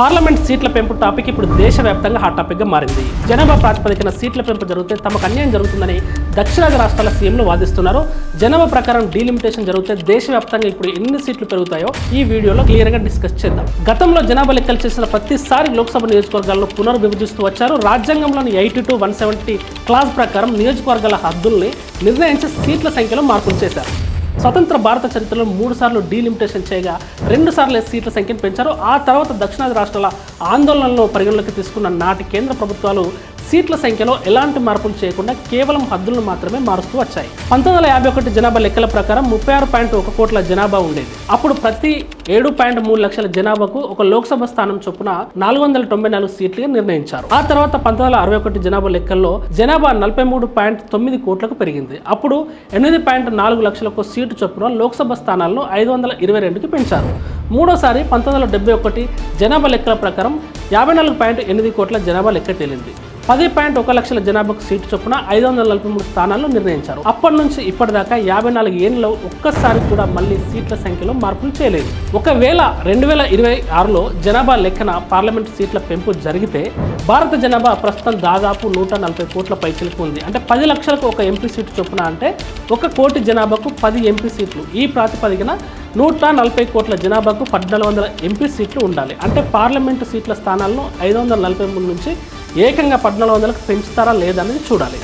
Parliament సీట్ల పెంపు topic ఇప్పుడు దేశవ్యాప్తంగా హాట్ టాపిక్గా మారింది. జనాభా ప్రాతిపదికన సీట్ల పెంపు జరిగితే తమకు అన్యాయం జరుగుతుందని దక్షిణాది రాష్ట్రాల సీఎంలు వాదిస్తున్నారు. జనాభా ప్రకారం డీలిమిటేషన్ జరిగితే దేశవ్యాప్తంగా ఇప్పుడు ఎన్ని సీట్లు పెరుగుతాయో ఈ వీడియోలో క్లియర్గా డిస్కస్ చేద్దాం. గతంలో జనాభా లెక్కలు చేసిన ప్రతిసారి లోక్సభ నియోజకవర్గాల్లో పునర్విభజిస్తూ వచ్చారు. రాజ్యాంగంలోని eighty two one seventy clause ప్రకారం నియోజకవర్గాల హద్దుల్ని నిర్ణయించి సీట్ల సంఖ్యలో మార్పులు చేశారు. స్వతంత్ర భారత చరిత్రలో మూడు సార్లు డీలిమిటేషన్ చేయగా రెండు సార్లు సీట్ల సంఖ్యను పెంచారు. ఆ తర్వాత దక్షిణాది రాష్ట్రాల ఆందోళనలను పరిగణలోకి తీసుకున్న నాటి కేంద్ర ప్రభుత్వాలు సీట్ల సంఖ్యలో ఎలాంటి మార్పులు చేయకుండా కేవలం హద్దులను మాత్రమే మారుస్తూ వచ్చాయి. పంతొమ్మిది వందల యాభై ఒకటి జనాభా లెక్కల ప్రకారం ముప్పై ఆరు పాయింట్ ఒక కోట్ల జనాభా ఉండేది. అప్పుడు ప్రతి ఏడు పాయింట్ మూడు లక్షల జనాభాకు ఒక లోక్సభ స్థానం చొప్పున నాలుగు వందల తొంభై నాలుగు సీట్లుగా నిర్ణయించారు. ఆ తర్వాత పంతొమ్మిది వందల అరవై ఒకటి జనాభా లెక్కల్లో జనాభా నలభై మూడు పాయింట్ తొమ్మిది కోట్లకు పెరిగింది. అప్పుడు ఎనిమిది పాయింట్ నాలుగు లక్షలకు సీటు చొప్పున లోక్సభ స్థానాలను ఐదు వందల ఇరవై రెండుకి పెంచారు. మూడోసారి పంతొమ్మిది వందల డెబ్బై ఒకటి జనాభా లెక్కల ప్రకారం యాభై నాలుగు పాయింట్ ఎనిమిది కోట్ల జనాభా లెక్క తేలింది. పది పాయింట్ ఒక లక్షల జనాభాకు సీటు చొప్పున ఐదు వందల నలభై మూడు స్థానాలను నిర్ణయించారు. అప్పటి నుంచి ఇప్పటిదాకా యాభై నాలుగు ఏళ్ళలో ఒక్కసారి కూడా మళ్ళీ సీట్ల సంఖ్యలో మార్పులు చేయలేదు. ఒకవేళ రెండు వేల ఇరవై ఆరులో జనాభా లెక్కన పార్లమెంట్ సీట్ల పెంపు జరిగితే భారత జనాభా ప్రస్తుతం దాదాపు నూట నలభై కోట్ల పైచిలకు ఉంది. అంటే పది లక్షలకు ఒక ఎంపీ సీటు చొప్పున అంటే ఒక కోటి జనాభాకు పది ఎంపీ సీట్లు. ఈ ప్రాతిపదికన నూట నలభై కోట్ల జనాభాకు పద్నాలుగు వందల ఎంపీ సీట్లు ఉండాలి. అంటే పార్లమెంటు సీట్ల స్థానాలను ఐదు వందల నలభై మూడు నుంచి ఏకంగా పద్నాలుగు వందలకు పెంచుతారా లేదనేది చూడాలి.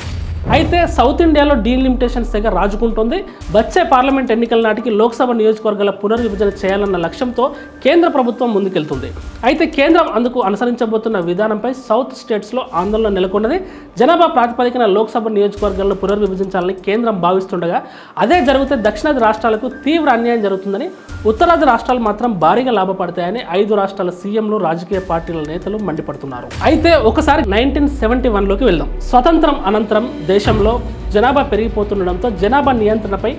అయితే సౌత్ ఇండియాలో డీలిమిటేషన్స్ తెగ రాజుకుంటుంది. వచ్చే పార్లమెంట్ ఎన్నికల నాటికి లోక్సభ నియోజకవర్గాల పునర్విభజన చేయాలన్న లక్ష్యంతో కేంద్ర ప్రభుత్వం ముందుకెళ్తుంది. అయితే కేంద్రం అందుకు అనుసరించబోతున్న విధానంపై సౌత్ స్టేట్స్లో ఆందోళన నెలకొన్నది. జనాభా ప్రాతిపదికన లోక్సభ నియోజకవర్గాలను పునర్విభజించాలని కేంద్రం భావిస్తుండగా అదే జరిగితే దక్షిణాది రాష్ట్రాలకు తీవ్ర అన్యాయం జరుగుతుందని ఉత్తరాది రాష్ట్రాలు మాత్రం భారీగా లాభపడతాయని ఐదు రాష్ట్రాల సీఎంలు రాజకీయ పార్టీల నేతలు మండిపడుతున్నారు. అయితే ఒకసారి నైన్టీన్ సెవెంటీ వన్లోకి వెళ్దాం. స్వతంత్రం అనంతరం దేశంలో జనాభా పెరిగిపోతుండడంతో జనాభా నియంత్రణపై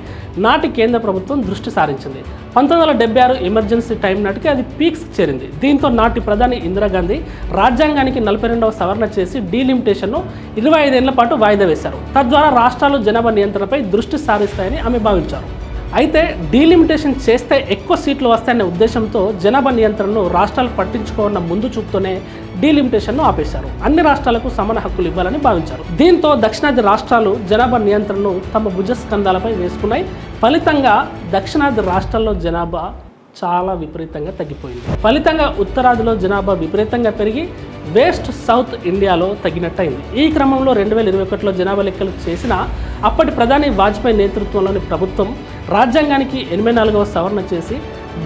నాటి కేంద్ర ప్రభుత్వం దృష్టి సారించింది. పంతొమ్మిది వందల డెబ్బై ఆరు ఎమర్జెన్సీ టైం నాటికి అది పీక్స్ చేరింది. దీంతో నాటి ప్రధాని ఇందిరాగాంధీ రాజ్యాంగానికి నలభై రెండవ సవరణ చేసి డీలిమిటేషన్ను ఇరవై ఐదేళ్ళ పాటు వాయిదా వేశారు. తద్వారా రాష్ట్రాలు జనాభా నియంత్రణపై దృష్టి సారిస్తాయని ఆమె భావించారు. అయితే డీలిమిటేషన్ చేస్తే ఎక్కువ సీట్లు వస్తాయనే ఉద్దేశంతో జనాభా నియంత్రణను రాష్ట్రాలు పట్టించుకోన్న ముందు చూపుతోనే డీలిమిటేషన్ను ఆపేశారు. అన్ని రాష్ట్రాలకు సమాన హక్కులు ఇవ్వాలని భావించారు. దీంతో దక్షిణాది రాష్ట్రాలు జనాభా నియంత్రణను తమ భుజస్కంధాలపై వేసుకున్నాయి. ఫలితంగా దక్షిణాది రాష్ట్రాల్లో జనాభా చాలా విపరీతంగా తగ్గిపోయింది. ఫలితంగా ఉత్తరాదిలో జనాభా విపరీతంగా పెరిగి వెస్ట్ సౌత్ ఇండియాలో తగ్గినట్టయింది. ఈ క్రమంలో రెండు వేల ఇరవై ఒకటిలో జనాభా లెక్కలు చేసిన అప్పటి ప్రధాని వాజ్పేయి నేతృత్వంలోని ప్రభుత్వం రాజ్యాంగానికి ఎనభై నాలుగవ సవరణ చేసి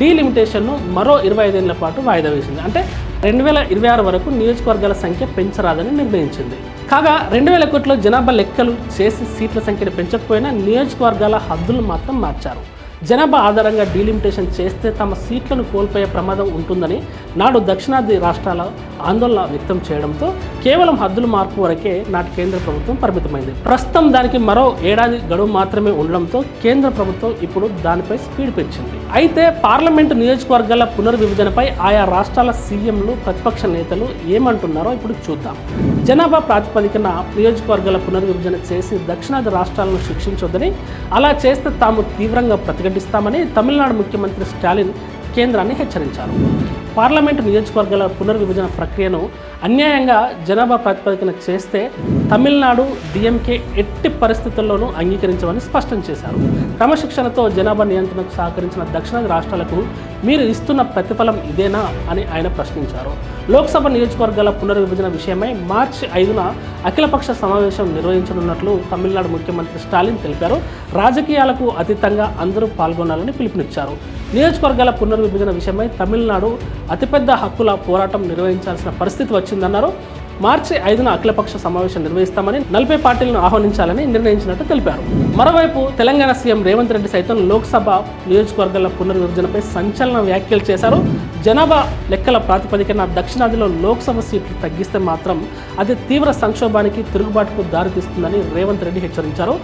డీలిమిటేషన్ను మరో ఇరవై ఐదేళ్ళ పాటు వాయిదా వేసింది. అంటే రెండు వేల ఇరవై ఆరు వరకు నియోజకవర్గాల సంఖ్య పెంచరాదని నిర్ణయించింది. కాగా రెండు వేల ఒకటిలో జనాభా లెక్కలు చేసి సీట్ల సంఖ్యను పెంచకపోయినా నియోజకవర్గాల హద్దులు మాత్రం మార్చారు. జనాభా ఆధారంగా డీలిమిటేషన్ చేస్తే తమ సీట్లను కోల్పోయే ప్రమాదం ఉంటుందని నాడు దక్షిణాది రాష్ట్రాల ఆందోళన వ్యక్తం చేయడంతో కేవలం హద్దుల మార్పు వరకే నాటి కేంద్ర ప్రభుత్వం పరిమితమైంది. ప్రస్తుతం దానికి మరో ఏడాది గడువు మాత్రమే ఉండడంతో కేంద్ర ప్రభుత్వం ఇప్పుడు దానిపై స్పీడ్ పెంచింది. అయితే పార్లమెంటు నియోజకవర్గాల పునర్విభజనపై ఆయా రాష్ట్రాల సీఎంలు ప్రతిపక్ష నేతలు ఏమంటున్నారో ఇప్పుడు చూద్దాం. జనాభా ప్రాతిపదికన నియోజకవర్గాల పునర్విభజన చేసి దక్షిణాది రాష్ట్రాలను శిక్షించొద్దని అలా చేస్తే తాము తీవ్రంగా ప్రతిఘటిస్తామని తమిళనాడు ముఖ్యమంత్రి స్టాలిన్ కేంద్రాన్ని హెచ్చరించారు. పార్లమెంటు నియోజకవర్గాల పునర్విభజన ప్రక్రియను అన్యాయంగా జనాభా ప్రాతిపదికన చేస్తే తమిళనాడు డిఎంకే ఎట్టి పరిస్థితుల్లోనూ అంగీకరించమని స్పష్టం చేశారు. క్రమశిక్షణతో జనాభా నియంత్రణకు సహకరించిన దక్షిణాది రాష్ట్రాలకు మీరు ఇస్తున్న ప్రతిఫలం ఇదేనా అని ఆయన ప్రశ్నించారు. లోక్సభ నియోజకవర్గాల పునర్విభజన విషయమై మార్చి ఐదున అఖిలపక్ష సమావేశం నిర్వహించనున్నట్లు తమిళనాడు ముఖ్యమంత్రి స్టాలిన్ తెలిపారు. రాజకీయాలకు అతీతంగా అందరూ పాల్గొనాలని పిలుపునిచ్చారు. నియోజకవర్గాల పునర్విభజన విషయమై తమిళనాడు అతిపెద్ద హక్కుల పోరాటం నిర్వహించాల్సిన పరిస్థితి వచ్చిందన్నారు. మార్చి ఐదున అఖిలపక్ష సమావేశం నిర్వహిస్తామని నలభై పార్టీలను ఆహ్వానించాలని నిర్ణయించినట్టు తెలిపారు. మరోవైపు తెలంగాణ సీఎం రేవంత్ రెడ్డి సైతం లోక్సభ నియోజకవర్గాల పునర్విభజనపై సంచలన వ్యాఖ్యలు చేశారు. జనాభా లెక్కల ప్రాతిపదికన దక్షిణాదిలో లోక్సభ సీట్లు తగ్గిస్తే మాత్రం అది తీవ్ర సంక్షోభానికి తిరుగుబాటుకు దారితీస్తుందని రేవంత్ రెడ్డి హెచ్చరించారు.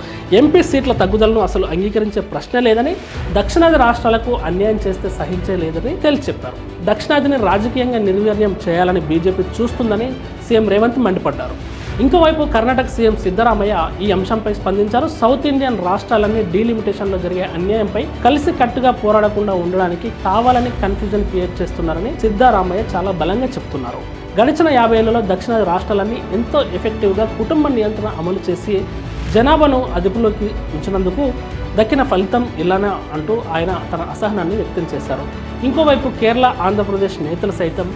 ఎంపీ సీట్ల తగ్గుదలను అసలు అంగీకరించే ప్రశ్నే లేదని దక్షిణాది రాష్ట్రాలకు అన్యాయం చేస్తే సహించే లేదని తేల్చి చెప్పారు. దక్షిణాదిని రాజకీయంగా నిర్వీర్యం చేయాలని బీజేపీ చూస్తుందని సీఎం రేవంత్ మండిపడ్డారు. ఇంకోవైపు కర్ణాటక సీఎం సిద్ధరామయ్య ఈ అంశంపై స్పందించారు. సౌత్ ఇండియన్ రాష్ట్రాలన్నీ డీలిమిటేషన్లో జరిగే అన్యాయంపై కలిసి కట్టుగా పోరాడకుండా ఉండడానికి కావాలని కన్ఫ్యూజన్ క్రియేట్ చేస్తున్నారని సిద్ధరామయ్య చాలా బలంగా చెప్తున్నారు. గడిచిన యాభై ఏళ్ళలో దక్షిణాది రాష్ట్రాలన్నీ ఎంతో ఎఫెక్టివ్గా కుటుంబ నియంత్రణ అమలు చేసి జనాభాను అదుపులోకి ఉంచినందుకు దక్కిన ఫలితం ఇలానే అంటూ ఆయన తన అసహనాన్ని వ్యక్తం చేశారు. ఇంకోవైపు కేరళ ఆంధ్రప్రదేశ్ నేతలు సైతం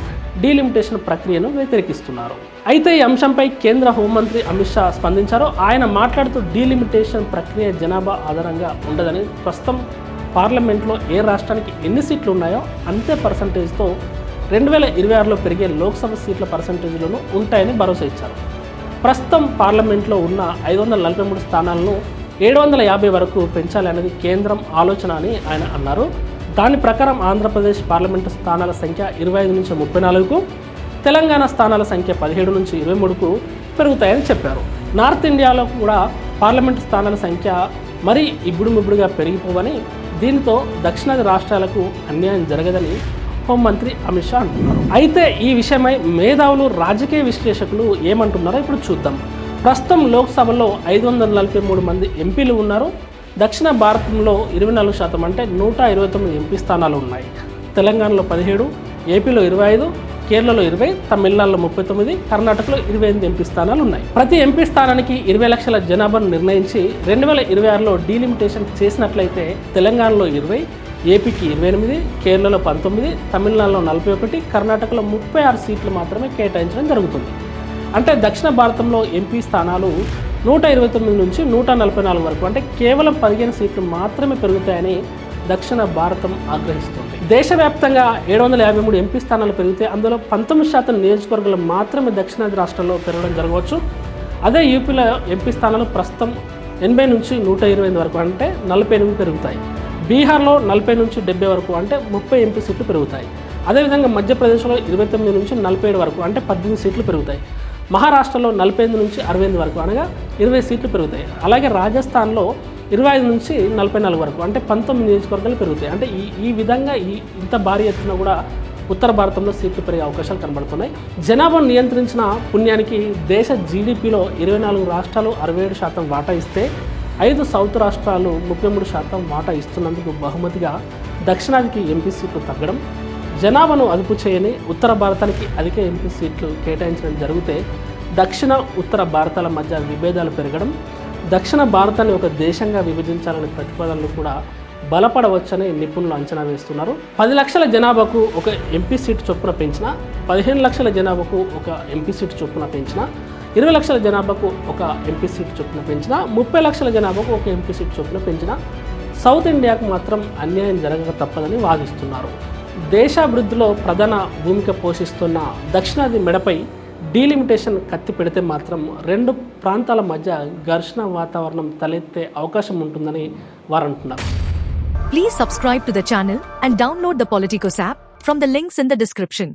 డీలిమిటేషన్ ప్రక్రియను వ్యతిరేకిస్తున్నారు. అయితే ఈ అంశంపై కేంద్ర హోంమంత్రి అమిత్ షా స్పందించారు. ఆయన మాట్లాడుతూ డీలిమిటేషన్ ప్రక్రియ జనాభా ఆధారంగా ఉండదని ప్రస్తుతం పార్లమెంట్లో ఏ రాష్ట్రానికి ఎన్ని సీట్లు ఉన్నాయో అంతే పర్సంటేజ్తో రెండు వేల ఇరవై ఆరులో పెరిగే లోక్సభ సీట్ల పర్సంటేజ్లను ఉంటాయని భరోసా ఇచ్చారు. ప్రస్తుతం పార్లమెంట్లో ఉన్న ఐదు వందల నలభై మూడు స్థానాలను ఏడు వందల యాభై వరకు పెంచాలి అనేది కేంద్రం ఆలోచన అని ఆయన అన్నారు. దాని ప్రకారం ఆంధ్రప్రదేశ్ పార్లమెంటు స్థానాల సంఖ్య ఇరవై ఐదు నుంచి ముప్పై నాలుగుకు తెలంగాణ స్థానాల సంఖ్య పదిహేడు నుంచి ఇరవై మూడుకు పెరుగుతాయని చెప్పారు. నార్త్ ఇండియాలో కూడా పార్లమెంటు స్థానాల సంఖ్య మరీ ఇబ్బుడు ముబ్బుడుగా పెరిగిపోవని దీంతో దక్షిణాది రాష్ట్రాలకు అన్యాయం జరగదని హోంమంత్రి అమిత్ షా అంటున్నారు. అయితే ఈ విషయమై మేధావులు రాజకీయ విశ్లేషకులు ఏమంటున్నారో ఇప్పుడు చూద్దాం. ప్రస్తుతం లోక్సభలో ఐదు వందల నలభై మూడు మంది ఎంపీలు ఉన్నారు. దక్షిణ భారతంలో ఇరవై నాలుగు శాతం అంటే నూట ఇరవై తొమ్మిది ఎంపీ స్థానాలు ఉన్నాయి. తెలంగాణలో పదిహేడు ఏపీలో ఇరవై ఐదు కేరళలో ఇరవై తమిళనాడులో ముప్పై తొమ్మిది కర్ణాటకలో ఇరవై ఎనిమిది ఎంపీ స్థానాలు ఉన్నాయి. ప్రతి ఎంపీ స్థానానికి ఇరవై లక్షల జనాభాను నిర్ణయించి రెండు వేల ఇరవై ఆరులో డీలిమిటేషన్ చేసినట్లయితే తెలంగాణలో ఇరవై ఏపీకి ఇరవై ఎనిమిది కేరళలో పంతొమ్మిది తమిళనాడులో నలభై ఒకటి కర్ణాటకలో ముప్పై ఆరు సీట్లు మాత్రమే కేటాయించడం జరుగుతుంది. అంటే దక్షిణ భారతంలో ఎంపీ స్థానాలు నూట ఇరవై తొమ్మిది నుంచి నూట నలభై నాలుగు వరకు అంటే కేవలం పదిహేను సీట్లు మాత్రమే పెరుగుతాయని దక్షిణ భారతం ఆగ్రహిస్తుంది. దేశవ్యాప్తంగా ఏడు వందల యాభై మూడు ఎంపీ స్థానాలు పెరిగితే అందులో పంతొమ్మిది శాతం నియోజకవర్గాలు మాత్రమే దక్షిణాది రాష్ట్రాల్లో పెరగడం జరగవచ్చు. అదే యూపీలో ఎంపీ స్థానాలు ప్రస్తుతం ఎనభై నుంచి నూట ఇరవై ఎనిమిది వరకు అంటే నలభై ఎనిమిది పెరుగుతాయి. బీహార్లో నలభై నుంచి డెబ్బై వరకు అంటే ముప్పై ఎంపీ సీట్లు పెరుగుతాయి. అదేవిధంగా మధ్యప్రదేశ్లో ఇరవై తొమ్మిది నుంచి నలభై ఏడు వరకు అంటే పద్దెనిమిది సీట్లు పెరుగుతాయి. మహారాష్ట్రలో నలభై ఎనిమిది నుంచి అరవై ఎనిమిది వరకు అనగా ఇరవై సీట్లు పెరుగుతాయి. అలాగే రాజస్థాన్లో ఇరవై ఐదు నుంచి నలభై నాలుగు వరకు అంటే పంతొమ్మిది నియోజకవర్గాలు పెరుగుతాయి. అంటే ఈ ఈ విధంగా ఈ ఇంత భారీ ఎత్తున కూడా ఉత్తర భారతంలో సీట్లు పెరిగే అవకాశాలు కనబడుతున్నాయి. జనాభాను నియంత్రించిన పుణ్యానికి దేశ జీడిపిలో ఇరవై నాలుగు రాష్ట్రాలు అరవై ఏడు శాతం వాటా ఇస్తే ఐదు సౌత్ రాష్ట్రాలు ముప్పై మూడు శాతం వాటా ఇస్తున్నందుకు బహుమతిగా దక్షిణాదికి ఎంపీ సీట్లు తగ్గడం జనాభాను అదుపు చేయని ఉత్తర భారతానికి అధిక ఎంపీ సీట్లు కేటాయించడం జరిగితే దక్షిణ ఉత్తర భారతాల మధ్య విభేదాలు పెరగడం దక్షిణ భారతాన్ని ఒక దేశంగా విభజించాలనే ప్రతిపాదనలు కూడా బలపడవచ్చని నిపుణులు అంచనా వేస్తున్నారు. పది లక్షల జనాభాకు ఒక ఎంపీ సీటు చొప్పున పెంచిన పదిహేను లక్షల జనాభాకు ఒక ఎంపీ సీటు చొప్పున పెంచిన ఇరవై లక్షల జనాభాకు ఒక ఎంపీ సీట్ చొప్పున పెంచిన ముప్పై లక్షల జనాభాకు ఒక ఎంపీ సీట్ చొప్పున పెంచిన సౌత్ ఇండియాకు మాత్రం అన్యాయం జరగక తప్పదని వాదిస్తున్నారు. దేశాభివృద్ధిలో ప్రధాన భూమిక పోషిస్తున్న దక్షిణాది మెడపై డీలిమిటేషన్ కత్తి పెడితే మాత్రం రెండు ప్రాంతాల మధ్య ఘర్షణ వాతావరణం తలెత్తే అవకాశం ఉంటుందని వారు అంటున్నారు please subscribe to the channel and download the Politicos app from the links in the description